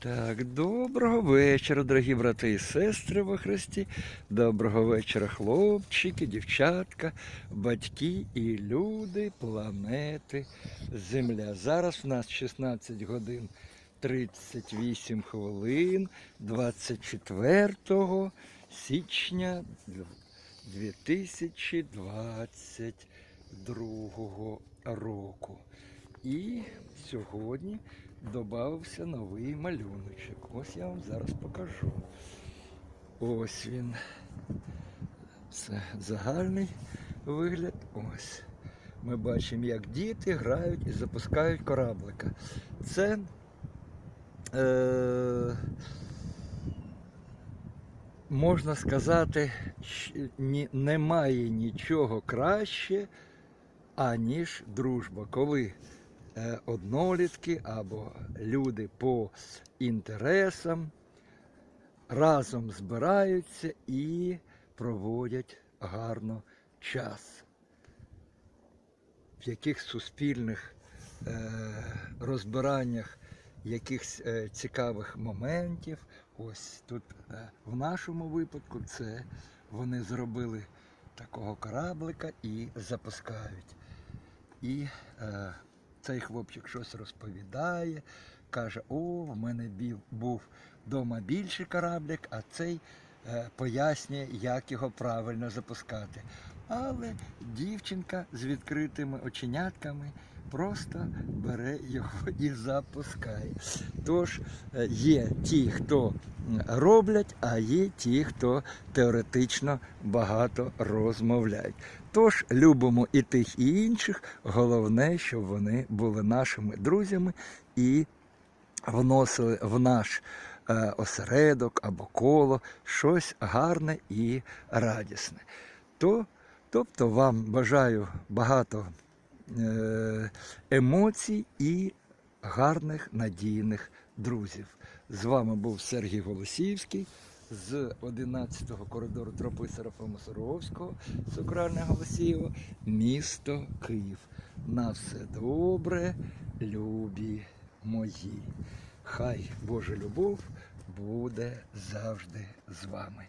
Так, доброго вечора, дорогі брати і сестри во Христі. Доброго вечора, хлопчики, дівчатка, батьки і люди, планети, Земля. Зараз в нас 16 годин 38 хвилин 24 січня 2022 року. І сьогодні додався новий малюночок. Ось я вам зараз покажу. Ось він. Це загальний вигляд. Ось. Ми бачимо, як діти грають і запускають кораблика. Це е, можна сказати, ні, немає нічого краще, аніж дружба. Коли однолітки або люди по інтересам разом збираються і проводять гарно час. В яких суспільних е, розбираннях якихось е, цікавих моментів. Ось тут е, в нашому випадку це вони зробили такого кораблика і запускають. І е, цей хлопчик щось розповідає, каже: О, в мене був вдома більший кораблик, а цей е, пояснює, як його правильно запускати. Але дівчинка з відкритими оченятками просто бере його і запускає. Тож е, є ті, хто роблять, а є ті, хто теоретично багато розмовляють. Тож любимо і тих, і інших. Головне, щоб вони були нашими друзями і вносили в наш е, осередок або коло щось гарне і радісне. То, тобто вам бажаю багато е, емоцій і гарних надійних друзів. З вами був Сергій Голосівський з 11-го коридору тропи Серафима Саровського, Сокральне Голосієво, місто Київ. На все добре, любі мої. Хай Божа любов буде завжди з вами.